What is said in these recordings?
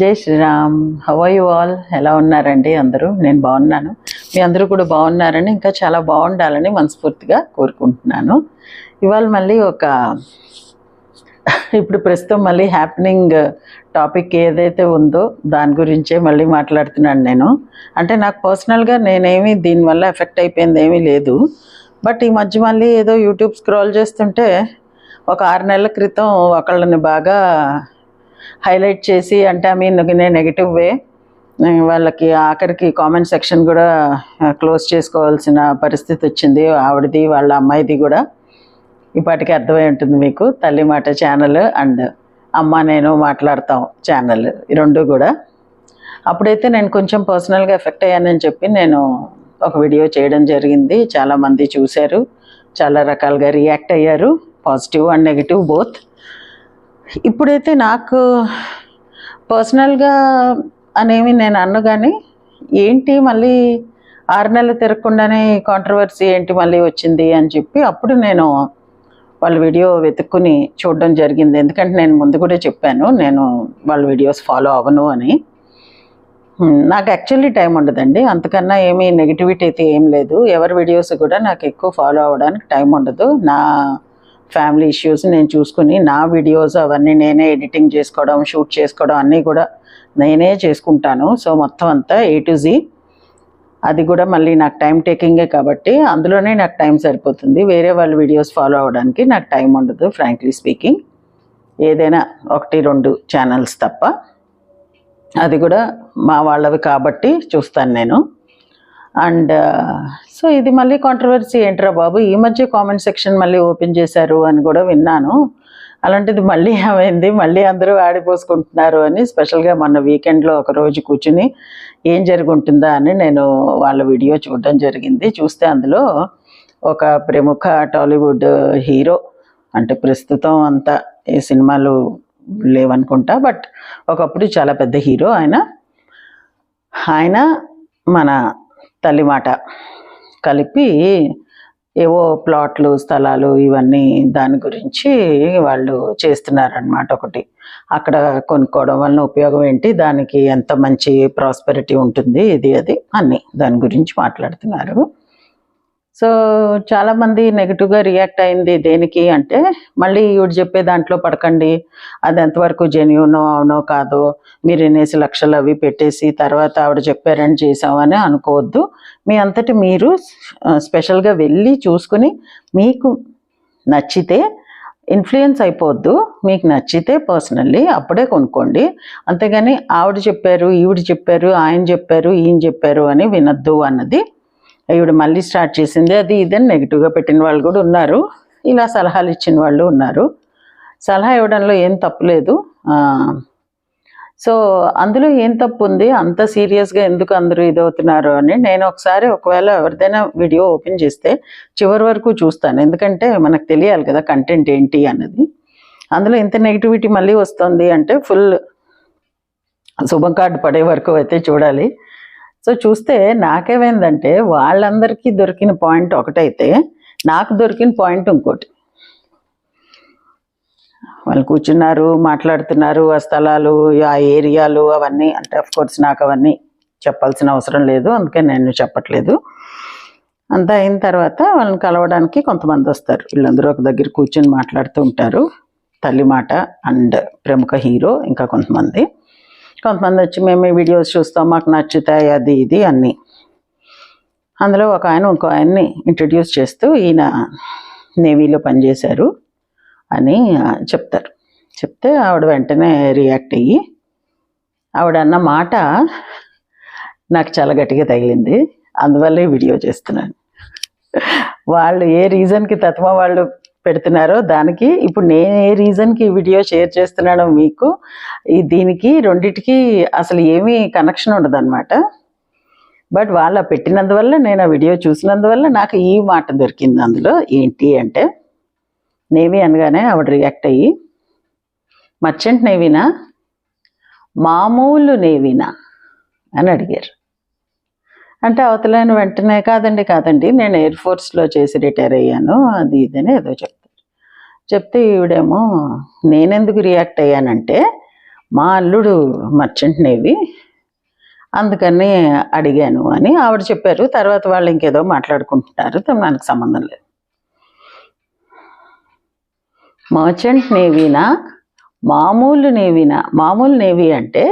జై Sriram. హవై you all ఎలా ఉన్నారండి అందరూ? నేను బాగున్నాను. మీ అందరూ కూడా బాగున్నారని ఇంకా చాలా బాగుండాలని మనస్ఫూర్తిగా కోరుకుంటున్నాను. ఇవాళ మళ్ళీ ఒక ఇప్పుడు ప్రస్తుతం మళ్ళీ హ్యాపెనింగ్ టాపిక్ ఏదైతే ఉందో దాని గురించే మళ్ళీ మాట్లాడుతున్నాను నేను. అంటే నాకు పర్సనల్గా నేనేమి దీనివల్ల ఎఫెక్ట్ అయిపోయింది ఏమీ లేదు. బట్ ఈ మధ్య మళ్ళీ ఏదో యూట్యూబ్ స్క్రోల్ చేస్తుంటే ఒక ఆరు నెలల క్రితం ఒకళ్ళని బాగా హైలైట్ చేసి అంటే ఐ మీన్ నెగిటివ్ వే వాళ్ళకి ఆఖరికి కామెంట్ సెక్షన్ కూడా క్లోజ్ చేసుకోవాల్సిన పరిస్థితి వచ్చింది. ఆవిడది వాళ్ళ అమ్మాయిది కూడా. ఇప్పటికి అర్థమై ఉంటుంది మీకు తల్లి మాట ఛానల్ అండ్ అమ్మ నేను మాట్లాడతాం ఛానల్ ఈ రెండు కూడా. అప్పుడైతే నేను కొంచెం పర్సనల్గా ఎఫెక్ట్ అయ్యానని చెప్పి నేను ఒక వీడియో చేయడం జరిగింది. చాలామంది చూశారు. చాలా రకాలుగా రియాక్ట్ అయ్యారు పాజిటివ్ అండ్ నెగిటివ్ బోత్ ఇప్పుడైతే నాకు పర్సనల్గా అనేవి నేను అన్ను కానీ ఏంటి మళ్ళీ ఆరు నెలలు తిరగకుండానే కాంట్రవర్సీ ఏంటి మళ్ళీ వచ్చింది అని చెప్పి అప్పుడు నేను వాళ్ళ వీడియో వెతుక్కుని చూడడం జరిగింది. ఎందుకంటే నేను ముందు కూడా చెప్పాను నేను వాళ్ళ వీడియోస్ ఫాలో అవ్వను అని. నాకు యాక్చువల్లీ టైం ఉండదండి. అంతకన్నా ఏమీ నెగిటివిటీ అయితే ఏం లేదు. ఎవరి వీడియోస్ కూడా నాకు ఎక్కువ ఫాలో అవ్వడానికి టైం ఉండదు. నా ఫ్యామిలీ ఇష్యూస్ నేను చూసుకుని నా వీడియోస్ అవన్నీ నేనే ఎడిటింగ్ చేసుకోవడం షూట్ చేసుకోవడం అన్నీ కూడా నేనే చేసుకుంటాను. సో మొత్తం అంతా ఏ టు జీ అది కూడా మళ్ళీ నాకు టైం టేకింగే కాబట్టి అందులోనే నాకు టైం సరిపోతుంది. వేరే వాళ్ళ వీడియోస్ ఫాలో అవ్వడానికి నాకు టైం ఉండదు ఫ్రాంక్లీ స్పీకింగ్ ఏదైనా ఒకటి రెండు ఛానల్స్ తప్ప. అది కూడా మా వాళ్ళవి కాబట్టి చూస్తాను నేను. అండ్ సో ఇది మళ్ళీ కాంట్రవర్సీ ఏంట్రా బాబు? ఈ మధ్య కామెంట్ సెక్షన్ మళ్ళీ ఓపెన్ చేశారు అని కూడా విన్నాను. అలాంటిది మళ్ళీ ఏమైంది? మళ్ళీ అందరూ ఆడిపోసుకుంటున్నారు అని స్పెషల్గా మొన్న వీకెండ్లో ఒక రోజు కూర్చుని ఏం జరుగుంటుందా అని నేను వాళ్ళ వీడియో చూడడం జరిగింది. చూస్తే అందులో ఒక ప్రముఖ టాలీవుడ్ హీరో అంటే ప్రస్తుతం అంతా ఏ సినిమాలు లేవనుకుంటా బట్ ఒకప్పుడు చాలా పెద్ద హీరో. ఆయన ఆయన మన తల్లి మాట కలిపి ఏవో ప్లాట్లు స్థలాలు ఇవన్నీ దాని గురించి వాళ్ళు చేస్తున్నారనమాట ఒకటి. అక్కడ కొనుక్కోవడం వలన ఉపయోగం ఏంటి? దానికి ఎంత మంచి ప్రాస్పెరిటీ ఉంటుంది? ఇది అది అన్ని దాని గురించి మాట్లాడుతున్నారు. సో చాలామంది నెగిటివ్గా రియాక్ట్ అయింది దేనికి అంటే మళ్ళీ ఈవిడ చెప్పే దాంట్లో పడకండి అది ఎంతవరకు జెన్యునో అవునో కాదో మీరు ఎన్నేసి లక్షలు అవి పెట్టేసి తర్వాత ఆవిడ చెప్పారని చేసామని అనుకోవద్దు. మీ అంతటి మీరు స్పెషల్గా వెళ్ళి చూసుకుని మీకు నచ్చితే ఇన్ఫ్లుయెన్స్ అయిపోవద్దు మీకు నచ్చితే పర్సనల్లీ అప్పుడే కొనుక్కోండి. అంతేగాని ఆవిడ చెప్పారు ఈవిడ చెప్పారు ఆయన చెప్పారు ఈయన చెప్పారు అని వినొద్దు అన్నది ఈవిడ మళ్ళీ స్టార్ట్ చేసింది అది ఇదని నెగిటివ్గా పెట్టిన వాళ్ళు కూడా ఉన్నారు. ఇలా సలహాలు ఇచ్చిన వాళ్ళు ఉన్నారు. సలహా ఇవ్వడంలో ఏం తప్పులేదు లేదు. సో అందులో ఏం తప్పు ఉంది? అంత సీరియస్గా ఎందుకు అందరూ ఇదవుతున్నారు అని నేను ఒకసారి ఒకవేళ ఎవరిదైనా వీడియో ఓపెన్ చేస్తే చివరి వరకు చూస్తాను. ఎందుకంటే మనకు తెలియాలి కదా కంటెంట్ ఏంటి అన్నది. అందులో ఇంత నెగిటివిటీ మళ్ళీ వస్తుంది అంటే ఫుల్ శుభం కార్డు పడే వరకు అయితే చూడాలి. సో చూస్తే నాకేమైందంటే వాళ్ళందరికీ దొరికిన పాయింట్ ఒకటైతే నాకు దొరికిన పాయింట్ ఇంకోటి. వాళ్ళు కూర్చున్నారు మాట్లాడుతున్నారు ఆ స్థలాలు ఆ ఏరియాలు అవన్నీ అంటే అఫ్ కోర్స్ నాకు అవన్నీ చెప్పాల్సిన అవసరం లేదు అందుకే నేను చెప్పట్లేదు. అంతా అయిన తర్వాత వాళ్ళని కలవడానికి కొంతమంది వస్తారు. వీళ్ళందరూ ఒక దగ్గర కూర్చొని మాట్లాడుతూ ఉంటారు. తల్లి మాట అండ్ ప్రముఖ హీరో ఇంకా కొంతమంది. కొంతమంది వచ్చి మేము వీడియోస్ చూస్తాం మాకు నచ్చుతాయి అది ఇది అన్నీ. అందులో ఒక ఆయన ఇంకో ఆయన్ని ఇంట్రడ్యూస్ చేస్తూ ఈయన నేవీలో పనిచేశారు అని చెప్తారు. చెప్తే ఆవిడ వెంటనే రియాక్ట్ అయ్యి ఆవిడ అన్న మాట నాకు చాలా గట్టిగా తగిలింది అందువల్లే వీడియో చేస్తున్నాను. వాళ్ళు ఏ రీజన్కి తత్వ వాళ్ళు పెడుతున్నారో దానికి ఇప్పుడు నేను ఏ రీజన్కి ఈ వీడియో షేర్ చేస్తున్నానో మీకు ఈ దీనికి రెండిటికి అసలు ఏమీ కనెక్షన్ ఉండదు బట్ వాళ్ళ పెట్టినందువల్ల నేను ఆ వీడియో చూసినందువల్ల నాకు ఈ మాట దొరికింది అందులో. ఏంటి అంటే నేవీ అనగానే ఆవిడ రియాక్ట్ అయ్యి మర్చెంట్ నేవీనా మామూలు నేవీనా అని అడిగారు. అంటే అవతలైన వెంటనే కాదండి కాదండి. నేను ఎయిర్ ఫోర్స్లో చేసి రిటైర్ అయ్యాను. అది ఇదని ఏదో చెప్తారు. చెప్తే ఈవిడేమో నేనెందుకు రియాక్ట్ అయ్యానంటే మా అల్లుడు మర్చెంట్ నేవీ అందుకని అడిగాను అని ఆవిడ చెప్పారు. తర్వాత వాళ్ళు ఇంకేదో మాట్లాడుకుంటున్నారు. నాకు సంబంధం లేదు. మర్చెంట్ నేవీనా మామూలు నేవీనా మామూలు నేవీ అంటే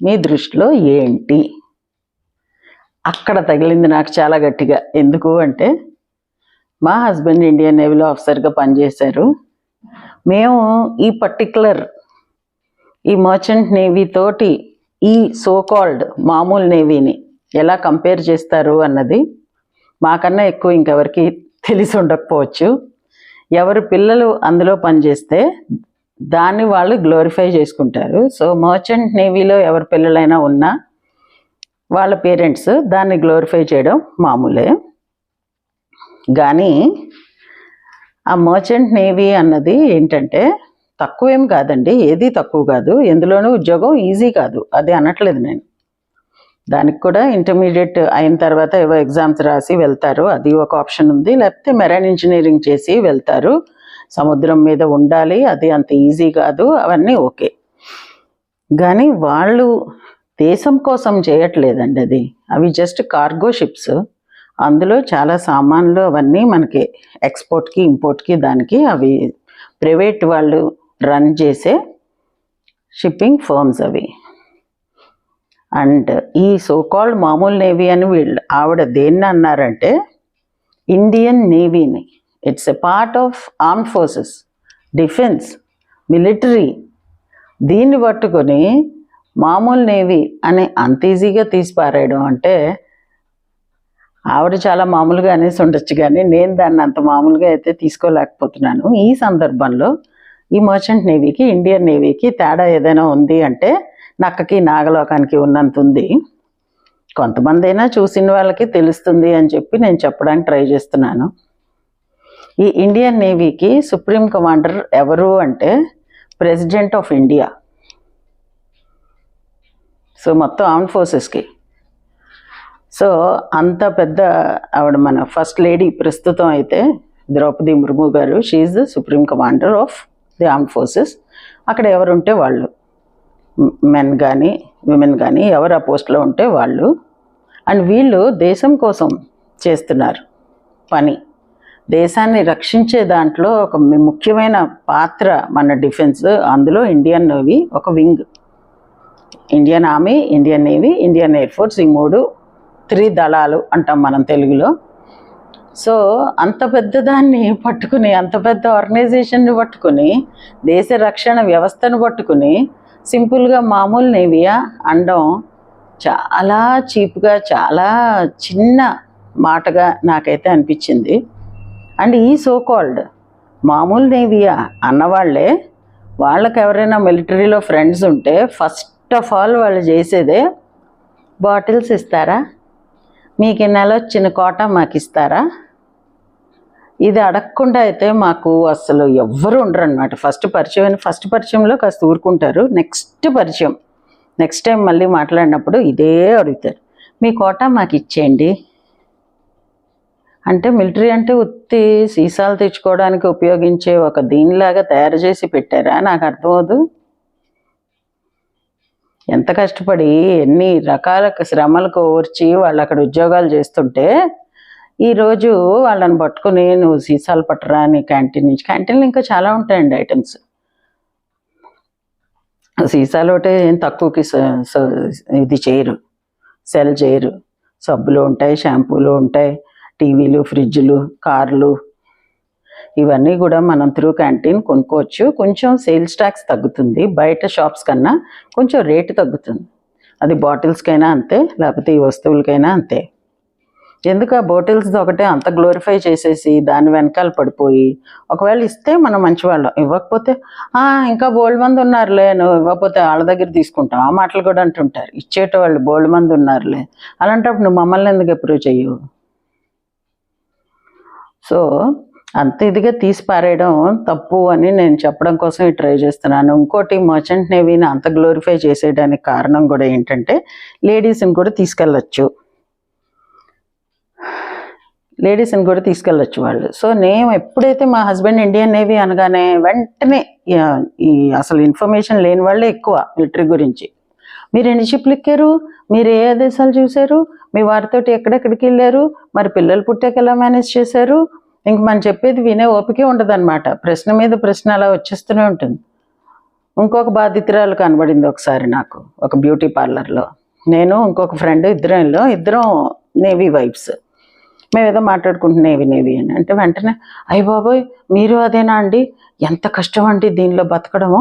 మీ దృష్టిలో ఏంటి? అక్కడ తగిలింది నాకు చాలా గట్టిగా. ఎందుకు అంటే మా హస్బెండ్ ఇండియన్ నేవీలో ఆఫీసర్గా పనిచేశారు. మేము ఈ పర్టికులర్ ఈ మర్చెంట్ నేవీ తోటి ఈ సో కాల్డ్ మామూలు నేవీని ఎలా కంపేర్ చేస్తారు అన్నది మాకన్నా ఎక్కువ ఇంకెవరికి తెలిసి ఉండకపోవచ్చు. ఎవరి పిల్లలు అందులో పనిచేస్తే దాన్ని వాళ్ళు గ్లోరిఫై చేసుకుంటారు. సో మర్చెంట్ నేవీలో ఎవరి పిల్లలైనా ఉన్నా వాళ్ళ పేరెంట్స్ దాన్ని గ్లోరిఫై చేయడం మామూలే. కానీ ఆ మర్చెంట్ నేవీ అన్నది ఏంటంటే తక్కువేం కాదండి. ఏది తక్కువ కాదు. ఎందులోనూ ఉద్యోగం ఈజీ కాదు. అది అనట్లేదు నేను. దానికి కూడా ఇంటర్మీడియట్ అయిన తర్వాత ఏవో ఎగ్జామ్స్ రాసి వెళ్తారు. అది ఒక ఆప్షన్ ఉంది. లేకపోతే మెరైన్ ఇంజనీరింగ్ చేసి వెళ్తారు. సముద్రం మీద ఉండాలి. అది అంత ఈజీ కాదు. అవన్నీ ఓకే. కానీ వాళ్ళు దేశం కోసం చేయట్లేదండి అది. అవి జస్ట్ కార్గో షిప్స్ అందులో చాలా సామాన్లు అవన్నీ మనకి ఎక్స్పోర్ట్కి ఇంపోర్ట్కి దానికి అవి ప్రైవేట్ వాళ్ళు రన్ చేసే షిప్పింగ్ ఫర్మ్స్ అవి. అండ్ ఈ సోకాల్డ్ మామూలు నేవీ అని వీళ్ళు ఆవిడ దేన్ని అన్నారంటే Indian నేవీని it's a part of arm forces defence military దీన్ని పట్టుకొని మామూలు నేవీ అని అంత ఈజీగా తీసి పారేయడం అంటే ఆవిడ చాలా మామూలుగా అనేసి ఉండొచ్చు కానీ నేను దాన్ని అంత మామూలుగా అయితే తీసుకోలేకపోతున్నాను. ఈ సందర్భంలో ఈ మర్చెంట్ నేవీకి ఇండియన్ నేవీకి తేడా ఏదైనా ఉంది అంటే నక్కకి నాగలోకానికి ఉన్నంత ఉంది. కొంతమంది అయినా చూసిన వాళ్ళకి తెలుస్తుంది అని చెప్పి నేను చెప్పడానికి ట్రై చేస్తున్నాను. ఈ ఇండియన్ నేవీకి సుప్రీం కమాండర్ ఎవరు అంటే ప్రెసిడెంట్ ఆఫ్ ఇండియా. సో మొత్తం ఆర్మ్ ఫోర్సెస్కి సో అంత పెద్ద ఆవిడ మన ఫస్ట్ లేడీ ప్రస్తుతం అయితే Draupadi Murmu garu she the supreme commander of the arm forces అక్కడ ఎవరుంటే వాళ్ళు. మెన్ కానీ విమెన్ కానీ ఎవరు ఆ పోస్ట్లో ఉంటే వాళ్ళు. అండ్ వీళ్ళు దేశం కోసం చేస్తున్నారు పని. దేశాన్ని రక్షించే దాంట్లో ఒక ముఖ్యమైన పాత్ర మన డిఫెన్స్ అందులో ఇండియన్ నేవీ ఒక wing Indian army Indian navy Indian air force ఈ మూడు త్రి దళాలు అంటాం మనం తెలుగులో. సో అంత పెద్ద దాన్ని పట్టుకుని అంత పెద్ద ఆర్గనైజేషన్ని పట్టుకుని దేశ రక్షణ వ్యవస్థను పట్టుకుని సింపుల్గా మామూలు నేవియా అండం చాలా చీప్గా చాలా చిన్న మాటగా నాకైతే అనిపించింది. అండ్ ఈ సో కాల్డ్ మామూలు నేవియా అన్నవాళ్ళే వాళ్ళకి ఎవరైనా మిలిటరీలో ఫ్రెండ్స్ ఉంటే ఫస్ట్ ఆఫ్ ఆల్ వాళ్ళు చేసేదే బాటిల్స్ ఇస్తారా? మీకు నెల వచ్చిన కోట మాకు ఇస్తారా? ఇది అడగకుండా అయితే మాకు అసలు ఎవ్వరు ఉండరు అనమాట ఫస్ట్ పరిచయం ఫస్ట్ పరిచయంలో కాస్త ఊరుకుంటారు. నెక్స్ట్ పరిచయం. నెక్స్ట్ టైం మళ్ళీ మాట్లాడినప్పుడు ఇదే అడుగుతారు. మీ కోట మాకు ఇచ్చేయండి. అంటే మిలిటరీ అంటే ఉత్తి సీసాలు తెచ్చుకోవడానికి ఉపయోగించే ఒక దీనిలాగా తయారు చేసి పెట్టారా? నాకు అర్థమవుదు ఎంత కష్టపడి ఎన్ని రకాల శ్రమలకు ఓర్చి వాళ్ళు అక్కడ ఉద్యోగాలు చేస్తుంటే ఈరోజు వాళ్ళని పట్టుకుని నువ్వు సీసాలు పట్టరా నీ క్యాంటీన్ నుంచి. క్యాంటీన్లు ఇంకా చాలా ఉంటాయండి ఐటమ్స్. సీసాలు ఒకటే ఏం తక్కువకి స- స- ఇది చేయరు. సెల్ చేయరు. సబ్బులు ఉంటాయి షాంపూలు ఉంటాయి టీవీలు ఫ్రిడ్జ్లు కార్లు ఇవన్నీ కూడా మనం త్రూ క్యాంటీన్ కొనుక్కోవచ్చు. కొంచెం సేల్స్ ట్యాక్స్ తగ్గుతుంది. బయట షాప్స్ కన్నా కొంచెం రేటు తగ్గుతుంది. అది బాటిల్స్కైనా అంతే లేకపోతే ఈ వస్తువులకైనా అంతే. ఎందుకు ఆ బాటిల్స్ ఒకటే అంత గ్లోరిఫై చేసేసి దాని వెనకాల పడిపోయి ఒకవేళ ఇస్తే మనం మంచివాళ్ళం ఇవ్వకపోతే ఇంకా బోల్డ్ మంది ఉన్నారులే నువ్వు ఇవ్వకపోతే వాళ్ళ దగ్గర తీసుకుంటాం. ఆ మాటలు కూడా అంటుంటారు. ఇచ్చేటవాళ్ళు బోల్డ్ మంది ఉన్నారులే. అలాంటప్పుడు నువ్వు మమ్మల్ని ఎందుకు ఎప్పుడు చెయ్యవు? సో అంత ఇదిగా తీసి పారేయడం తప్పు అని నేను చెప్పడం కోసం ఈ ట్రై చేస్తున్నాను. ఇంకోటి మర్చెంట్ నేవీని అంత గ్లోరిఫై చేసేయడానికి కారణం కూడా ఏంటంటే లేడీస్ని కూడా తీసుకెళ్ళచ్చు. లేడీస్ని కూడా తీసుకెళ్ళచ్చు వాళ్ళు. సో నేను ఎప్పుడైతే మా హస్బెండ్ ఇండియన్ నేవీ అనగానే వెంటనే ఈ అసలు ఇన్ఫర్మేషన్ లేని వాళ్ళే ఎక్కువ మిలిటరీ గురించి. మీరు ఎన్ని షిప్లు ఎక్కారు? మీరు ఏ దేశాలు చూశారు? మీ వారితోటి ఎక్కడెక్కడికి వెళ్ళారు? మరి పిల్లలు పుట్టాక ఎలా మేనేజ్ చేశారు? ఇంక మనం చెప్పేది వినే ఓపికే ఉండదన్నమాట. ప్రశ్న మీద ప్రశ్న అలా వచ్చేస్తూనే ఉంటుంది. ఇంకొక బాధితురాలు కనబడింది ఒకసారి నాకు ఒక బ్యూటీ పార్లర్లో. నేను ఇంకొక ఫ్రెండ్ ఇద్దరం ఇద్దరం నేవీ వైఫ్స్. మేము మాట్లాడుకుంటున్నాయి వినేవి అని. అంటే వెంటనే అయ్య బాబోయ్ మీరు అదేనా అండి? ఎంత కష్టం అండి దీనిలో బతకడము.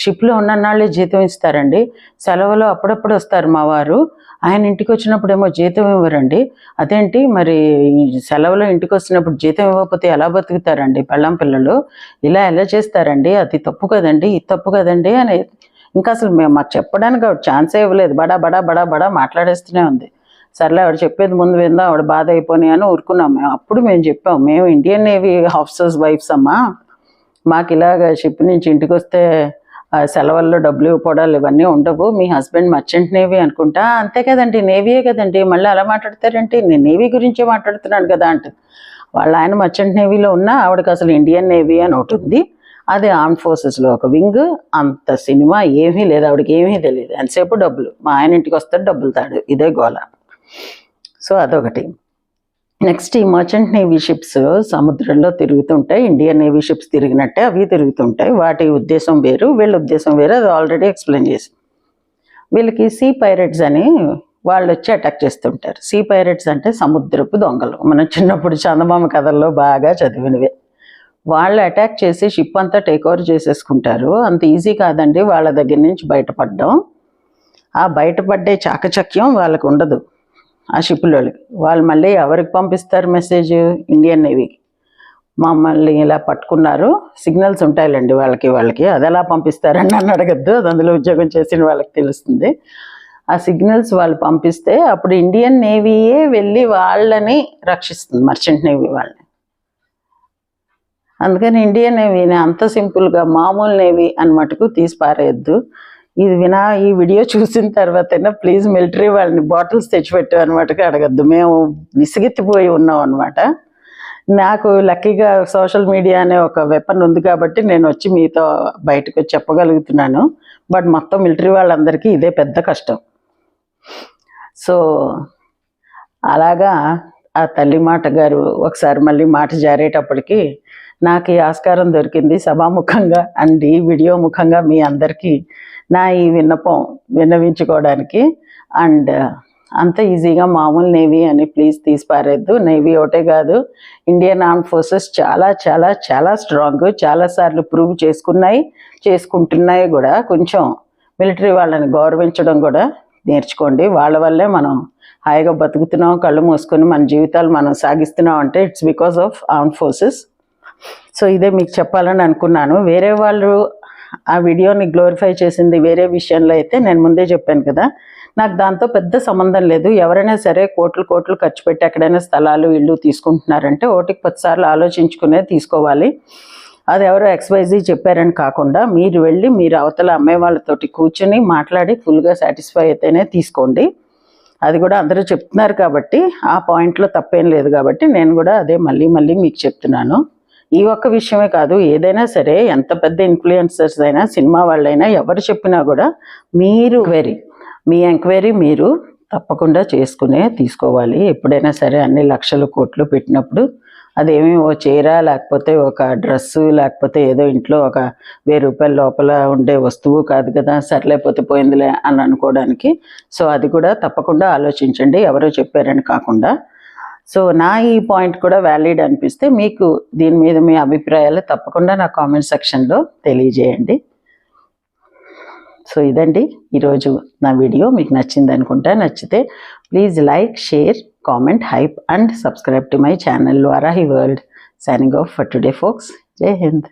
షిప్లో ఉన్ననాళ్ళే జీతం ఇస్తారండి. సెలవులో అప్పుడప్పుడు వస్తారు మా వారు. ఆయన ఇంటికి వచ్చినప్పుడేమో జీతం ఇవ్వరండి. అదేంటి మరి సెలవులో ఇంటికి వచ్చినప్పుడు జీతం ఇవ్వకపోతే ఎలా బతుకుతారండి పెళ్ళం పిల్లలు? ఇలా ఎలా చేస్తారండి? అది తప్పు కదండి ఇది తప్పు కదండి అని. ఇంకా అసలు మేము మాకు చెప్పడానికి ఛాన్సే ఇవ్వలేదు. బడా బడా బడా బడా మాట్లాడేస్తూనే ఉంది. సర్లే ఆవిడ చెప్పేది ముందు విందాం ఆవిడ బాధ అయిపోయి అని ఊరుకున్నాం మేము. అప్పుడు మేము చెప్పాం మేము ఇండియన్ నేవీ ఆఫీసర్స్ వైఫ్స్ అమ్మా. మాకు ఇలాగ షిప్ నుంచి ఇంటికి వస్తే ఆ సెలవుల్లో డబ్బులు ఇవ్వడాలు ఇవన్నీ ఉండవు. మీ హస్బెండ్ మర్చెంట్ నేవీ అనుకుంటా. అంతే కదండి నేవీయే కదండి. మళ్ళీ అలా మాట్లాడతారంటే? నేను నేవీ గురించే మాట్లాడుతున్నాను కదా అంటే వాళ్ళ ఆయన మర్చెంట్ నేవీలో ఉన్నా ఆవిడకి అసలు ఇండియన్ నేవీ అని ఒకటి ఉంది. అది ఆర్మ్ ఫోర్సెస్లో ఒక వింగ్. అంత సినిమా ఏమీ లేదు ఆవిడకి ఏమీ తెలియదు ఎంతసేపు డబ్బులు? మా ఆయన ఇంటికి వస్తాడు డబ్బులు తాడు. ఇదే గోల. సో అదొకటి. నెక్స్ట్ ఈ మర్చెంట్ నేవీ షిప్స్ సముద్రంలో తిరుగుతుంటాయి. ఇండియన్ నేవీ షిప్స్ తిరిగినట్టే అవి తిరుగుతుంటాయి. వాటి ఉద్దేశం వేరు వీళ్ళ ఉద్దేశం వేరు. అది ఆల్రెడీ ఎక్స్ప్లెయిన్ చేసి వీళ్ళకి సీ పైరెట్స్ అని వాళ్ళు వచ్చి అటాక్ చేస్తుంటారు. సీ పైరెట్స్ అంటే సముద్రపు దొంగలు. మనం చిన్నప్పుడు చందమామ కథల్లో బాగా చదివినవే. వాళ్ళు అటాక్ చేసి షిప్ అంతా టేక్ ఓవర్ చేసేసుకుంటారు. అంత ఈజీ కాదండి. వాళ్ళ దగ్గర నుంచి బయటపడడం. ఆ బయటపడ్డే చాకచక్యం వాళ్ళకు ఉండదు. ఆ షిప్లోకి వాళ్ళు మళ్ళీ ఎవరికి పంపిస్తారు మెసేజ్? ఇండియన్ నేవీకి. మమ్మల్ని ఇలా పట్టుకున్నారు. సిగ్నల్స్ ఉంటాయిలేండి వాళ్ళకి వాళ్ళకి. అది ఎలా పంపిస్తారని నన్ను అడగద్దు. అది అందులో ఉద్యోగం చేసిన వాళ్ళకి తెలుస్తుంది. ఆ సిగ్నల్స్ వాళ్ళు పంపిస్తే అప్పుడు ఇండియన్ నేవీయే వెళ్ళి వాళ్ళని రక్షిస్తుంది మర్చెంట్ నేవీ వాళ్ళని. అందుకని ఇండియన్ నేవీని అంత సింపుల్గా మామూలు నేవీ అని మటుకు తీసి పారేయద్దు ఇది వినా ఈ వీడియో చూసిన తర్వాతైనా ప్లీజ్ మిలిటరీ వాళ్ళని బాటిల్స్ తెచ్చిపెట్టు అనమాట అడగద్దు. మేము విసిగెత్తిపోయి ఉన్నాం అనమాట నాకు లక్కీగా సోషల్ మీడియా అనే ఒక వెపన్ ఉంది కాబట్టి నేను వచ్చి మీతో బయటకు వచ్చి చెప్పగలుగుతున్నాను. బట్ మొత్తం మిలిటరీ వాళ్ళందరికీ ఇదే పెద్ద కష్టం. సో అలాగా ఆ తల్లి మాట గారు ఒకసారి మళ్ళీ మాట జారేటప్పటికి నాకు ఈ ఆస్కారం దొరికింది సభాముఖంగా అండ్ ఈ వీడియో ముఖంగా మీ అందరికీ నా ఈ విన్నపం విన్నవించుకోవడానికి. అండ్ uh, అంత ఈజీగా మామూలు నేవీ అని ప్లీజ్ తీసి పారేద్దు. నేవీ ఒకటే కాదు ఇండియన్ ఆర్మ్ ఫోర్సెస్ చాలా చాలా చాలా స్ట్రాంగ్ చాలాసార్లు ప్రూవ్ చేసుకున్నాయి చేసుకుంటున్నాయి కూడా. కొంచెం మిలిటరీ వాళ్ళని గౌరవించడం కూడా నేర్చుకోండి. వాళ్ళ వల్లే మనం హాయిగా బతుకుతున్నాం కళ్ళు మూసుకొని మన జీవితాలు మనం సాగిస్తున్నాం అంటే it's because of arm forces so ఇదే మీకు చెప్పాలని అనుకున్నాను. వేరే వాళ్ళు ఆ వీడియోని గ్లోరిఫై చేసింది వేరే విషయంలో అయితే నేను ముందే చెప్పాను కదా. నాకు దాంతో పెద్ద సంబంధం లేదు. ఎవరైనా సరే కోట్లు కోట్లు ఖర్చు పెట్టి ఎక్కడైనా స్థలాలు ఇళ్ళు తీసుకుంటున్నారంటే ఓటికి పదిసార్లు ఆలోచించుకునే తీసుకోవాలి. అది ఎవరో ఎక్స్వైజీ చెప్పారని కాకుండా మీరు వెళ్ళి మీరు అవతల అమ్మే వాళ్ళతోటి కూర్చొని మాట్లాడి ఫుల్గా సాటిస్ఫై అయితేనే తీసుకోండి. అది కూడా అందరూ చెప్తున్నారు కాబట్టి ఆ పాయింట్లో తప్పేం లేదు కాబట్టి నేను కూడా అదే మళ్ళీ మళ్ళీ మీకు చెప్తున్నాను. ఈ ఒక్క విషయమే కాదు ఏదైనా సరే ఎంత పెద్ద ఇన్ఫ్లుయెన్సర్స్ అయినా సినిమా వాళ్ళైనా ఎవరు చెప్పినా కూడా మీరు వెరీ మీ ఎంక్వైరీ మీరు తప్పకుండా చేసుకునే తీసుకోవాలి. ఎప్పుడైనా సరే అన్ని లక్షలు కోట్లు పెట్టినప్పుడు అదేమి ఓ చీర లేకపోతే ఒక డ్రెస్సు లేకపోతే ఏదో ఇంట్లో ఒక వెయ్యి రూపాయల లోపల ఉండే వస్తువు కాదు కదా సర్లేకపోతే పోయిందిలే అని అనుకోవడానికి. సో అది కూడా తప్పకుండా ఆలోచించండి. ఎవరో చెప్పారని కాకుండా సో నా ఈ పాయింట్ కూడా వ్యాలిడ్ అనిపిస్తే మీకు దీని మీద మీ అభిప్రాయాలు తప్పకుండా నా కామెంట్ సెక్షన్లో తెలియజేయండి. సో ఇదండి ఈరోజు నా వీడియో. మీకు నచ్చింది అనుకుంటా నచ్చితే please like share comment hype and subscribe to my channel ద్వారా he world. Signing off for today folks Jai Hind